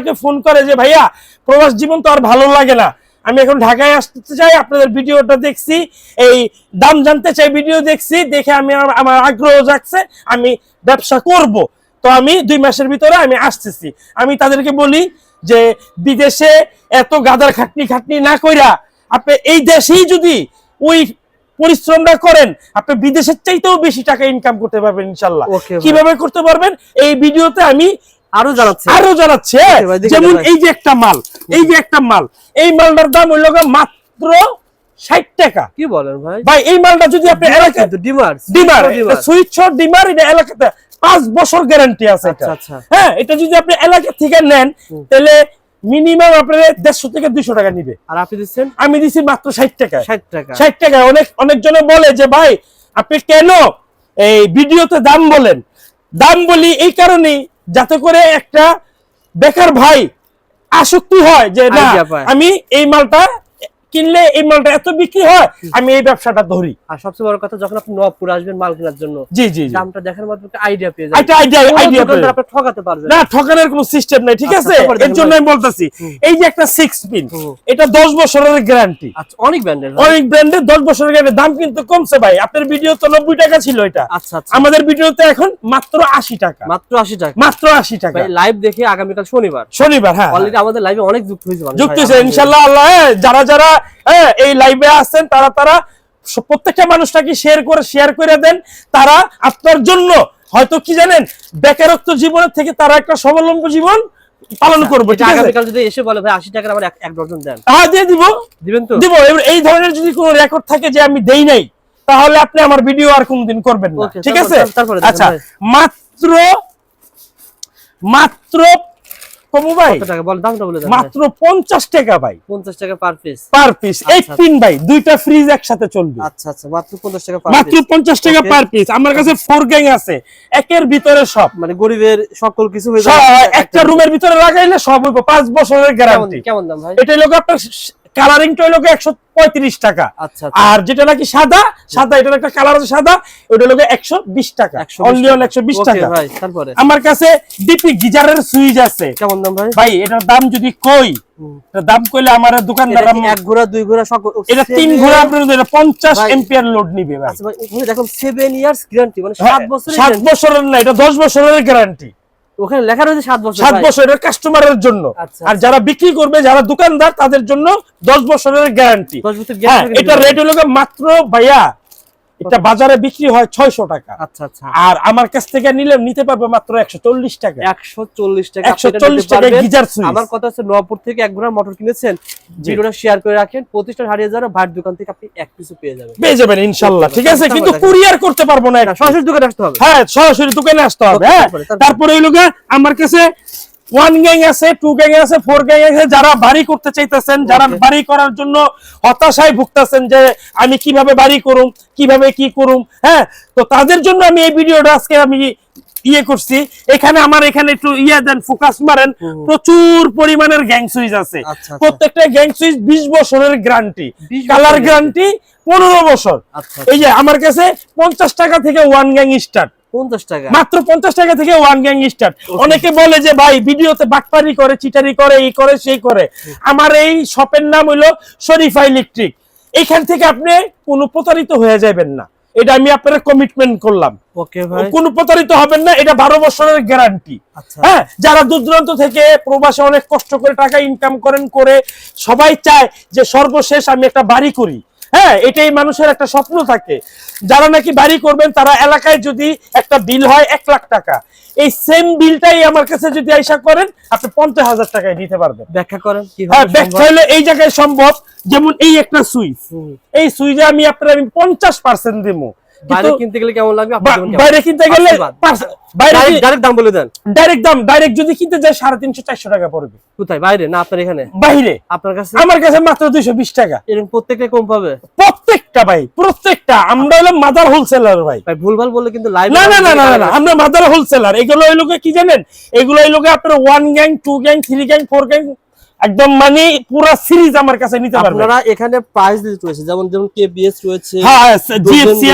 আমাকে ফোন করে যে ভাইয়া প্রবাস জীবন তো আর ভালো লাগে না। আমি এখন ঢাকায় আসতে চাই আপনাদের ভিডিওটা দেখছি এই দাম জানতে চাই ভিডিও দেখছি দেখে আমি আমার- আগ্রহ জাগছে আমি ব্যবসা করব। তো আমি দুই মাসের ভিতরে আমি আসতেছি। আমি তাদেরকে বলি যে বিদেশে এত গাদার খাটনি খাটনি না কইরা আপনি এই দেশেই যদি ওই পরিশ্রমটা করেন আপনি বিদেশের চাইতেও বেশি টাকা ইনকাম করতে পারবেন ইনশাল্লাহ। কীভাবে করতে পারবেন? এই ভিডিওতে আমি আরও জানাচ্ছে আরও জানাচ্ছে যেমন এই যে একটা মাল এই যে একটা মাল এই মালটার দাম হইল মাত্র ষাট টাকা। কি বলেন ভাই? ভাই এই মালটা যদি আপনি এলাকায় dimmer dimmer dimmer switch dimmer. এটা এলাকাতে পাঁচ বছর গ্যারান্টি আছে এটা। আচ্ছা, আচ্ছা। হ্যাঁ এটা যদি আপনি এলাকা থেকে নেন তাহলে মিনিমাম আপনার দেড়শো থেকে দুইশো টাকা নিবে। আর আপনি দিচ্ছেন? আমি দিছি মাত্র ষাট টাকা। ষাট টাকা। ষাট টাকা। অনেক অনেকজনে বলে যে ভাই আপনি কেন এই ভিডিওতে দাম বলেন? দাম বলি এই কারণেই যাতে করে একটা বেকার ভাই আসক্তি হয় যে না আমি এই মালটা কিনলে এই মালটা এত বিক্রি হয় আমি এই ব্যবসাটা ধরি। আর সবচেয়ে বড় কথা যখন আপনি নবপুর আসবেন মাল কেনার জন্য জি জি দামটা দেখার মাধ্যমে একটা আইডিয়া পেয়ে যাবেন। একটা আইডিয়া আইডিয়া দোকানদার আপনি ঠকাতে পারবেন না ঠকানোর কোনো সিস্টেম নাই ঠিক আচ্ছা, আছে? এর জন্য আমি বলতেছি এই যে একটা সিক্স পিন এটা দশ বছরের গ্যারান্টি আচ্ছা অনেক ব্র্যান্ডের অনেক ব্র্যান্ডের দশ বছরের গ্যারান্টি দাম কিন্তু কমছে ভাই। আপনার ভিডিও তো নব্বই টাকা ছিল এটা। আচ্ছা আচ্ছা। আমাদের ভিডিওতে এখন মাত্র আশি টাকা। মাত্র আশি টাকা। মাত্র আশি টাকা। ভাই লাইভ দেখে আগামীকাল শনিবার। শনিবার হ্যাঁ অলরেডি আমাদের লাইভে অনেক যুক্ত হয়েছে যুক্ত হয়েছে ইনশাল্লাহ আল্লাহ হ্যাঁ, যারা যারা হ্যাঁ, এই লাইভে আসছেন তারা তারা প্রত্যেকটা মানুষটাকে শেয়ার করে শেয়ার করে দেন। তারা আপনার জন্য হয়তো কি জানেন বেকারত্ব জীবনের থেকে তারা একটা স্বাবলম্বী জীবন পালন করবে আছে? আগামীকাল যদি এসে বলে ভাই আশি টাকার আমার এক- ডজন দেন। হ্যাঁ দিয়ে দিব। দিবেন তো? দিব। এই ধরনের যদি কোনো রেকর্ড থাকে যে আমি দেই নাই তাহলে আপনি আমার ভিডিও আর কোনদিন করবেন না। ঠিক আছে? আচ্ছা মাত্র মাত্র কমু ভাই? টাকা? বল দামটা বলে দাও। মাত্র পঞ্চাশ টাকা ভাই। পঞ্চাশ টাকা পার পিস পার পিস আচ্ছা। পিন ভাই দুইটা ফ্রিজ একসাথে চলবে। আচ্ছা আচ্ছা মাত্র পঞ্চাশ টাকা পার মাত্র পিস পঞ্চাশ টাকা পার পিস আমার কাছে ফোর গ্যাং আছে। একের ভিতরে সব। মানে গরিবের সকল কিছু হয়ে যাবে। একটা রুমের ভিতরে লাগাইলে সব হইব। পাঁচ বছরের কেমন গ্যারান্টি কেমন দাম ভাই? এটা লোক আপনার কালারিংটা হইল একশো পঁয়ত্রিশ টাকা। আচ্ছা আচ্ছা। আর যেটা নাকি সাদা সাদা এটার একটা কালার আছে সাদা ওটা লোক একশো বিশ টাকা। অনলি অন একশো বিশ টাকা। তারপরে? আমার কাছে ডিপি গিজারের সুইচ আছে। কেমন দাম ভাই? ভাই এটার দাম যদি কই দাম কইলে আমার দোকানদার এক ঘোড়া দুই ঘোড়া সকল এটা তিন ঘোড়া আপনার এটা পঞ্চাশ এম্পিয়ার লোড নিবে ভাই। আচ্ছা ভাই দেখুন সেভেন ইয়ার্স গ্যারান্টি মানে হ্যাঁ, সাত বছরের সাত বছরের না এটা দশ বছরের গ্যারান্টি ওখানে লেখা রয়েছে সাত বছর সাত বছরের বছর এটা কাস্টমারের জন্য। আচ্ছা, আর যারা বিক্রি করবে যারা দোকানদার তাদের জন্য দশ বছরের গ্যারান্টি এটা রেট হলো মাত্র ভাইয়া এটা বাজারে বিক্রি হয় ছয়শো টাকা। আচ্ছা আচ্ছা। আর আমার কাছ থেকে নিলে নিতে পারবে মাত্র একশো চল্লিশ টাকা। একশো চল্লিশ টাকা। আপনি 140 এটা নিতে টাকায় গিজার সুইচ। আমার কথা হচ্ছে নবপুর থেকে এক ঘোড়া মোটর কিনেছেন। ভিডিওটা শেয়ার করে রাখেন। প্রতিষ্ঠান হারিয়ে যাওয়ার ভাইয়ের দোকান থেকে আপনি এক পিছু পেয়ে যাবেন। পেয়ে যাবেন ইনশাল্লাহ ঠিক আছে? কিন্তু কুরিয়ার করতে পারব না। সরাসরি দোকানে আসতে হবে। হ্যাঁ সরাসরি দোকানে আসতে হবে হ্যাঁ। তারপরে ওই লোকে আমার কাছে ওয়ান গ্যাং আছে টু গ্যাং আছে ফোর গ্যাং আছে যারা বাড়ি করতে চাইতেছেন যারা. বাড়ি করার জন্য হতাশায় ভুগতেছেন যে আমি কীভাবে বাড়ি করুম কীভাবে কি করুম হ্যাঁ? তো তাদের জন্য আমি এই ভিডিওটা আজকে আমি ইয়ে করছি। এখানে আমার এখানে একটু ইয়ে দেন ফোকাস মারেন। প্রচুর পরিমাণের গ্যাং সুইচ আছে। আচ্ছা, আচ্ছা। প্রত্যেকটা গ্যাং সুইচ বিশ বছরের গ্যারান্টি কালার গ্যারান্টি পনেরো বছর। আচ্ছা এই যে আমার কাছে পঞ্চাশ টাকা থেকে ওয়ান গ্যাং স্টার্ট টাকা। মাত্র পঞ্চাশ টাকা থেকে ওয়ান গ্যাং স্টার্ট অনেকে বলে যে ভাই ভিডিওতে বাটপারি করে চিটারি করে এই করে সেই করে। আমার এই শপের নাম শরীফা ইলেকট্রিক এখান থেকে আপনি কোনো প্রতারিত হয়ে যাবেন না। এটা আমি আপনার কমিটমেন্ট করলাম। ওকে ভাই। কোনো প্রতারিত হবেন না এটা বারো বছরের গ্যারান্টি আচ্ছা। হ্যাঁ যারা দূর দূরান্ত থেকে প্রবাসে অনেক কষ্ট করে টাকা ইনকাম করেন করে সবাই চায় যে সর্বশেষ আমি একটা বাড়ি করি। হ্যাঁ এটাই মানুষের একটা স্বপ্ন থাকে। যারা নাকি বাড়ি করবেন তারা এলাকায় যদি একটা বিল হয় এক লাখ টাকা এই সেম বিলটাই আমার কাছে যদি আইসা করেন আপনি পঞ্চাশ হাজার টাকায় দিতে পারবেন। ব্যাখ্যা করেন হ্যাঁ ব্যাখ্যা হলো এই জায়গায় সম্ভব যেমন এই একটা সুইচ। এই সুইচে আমি আপনার আমি পঞ্চাশ পার্সেন্ট দিব বাইরে কিনতে গেলে কেমন লাগবে? বাইরে কিনতে গেলে direct দাম বলে দেন। ডাইরেক্ট দাম ডাইরেক্ট যদি কিনতে যায় সাড়ে তিনশো চারশো টাকা পড়বে। কোথায়? বাইরে না আপনার এখানে? বাইরে। আপনার কাছে? আমার কাছে মাত্র দুইশো বিশ টাকা। এরকম প্রত্যেকটা কম পাবে? প্রত্যেকটা ভাই প্রত্যেকটা। আমরা হলাম মাদার হোলসেলার ভাই। ভাই ভুলভাল বললে কিন্তু লাইভ না না না না না, আমরা মাদার হোলসেলার। এগুলো ওই লোকে কি জানেন? এগুলো ওই লোকে আপনার one gang two gang three gang four gang একদম মানে পুরো সিরিজ আমার কাছে নিতে পারবেন আপনারা এখানে প্রাইস লিস্ট রয়েছে। যেমন যেমন কেবিএস রয়েছে হ্যাঁ Dozen জিএফসি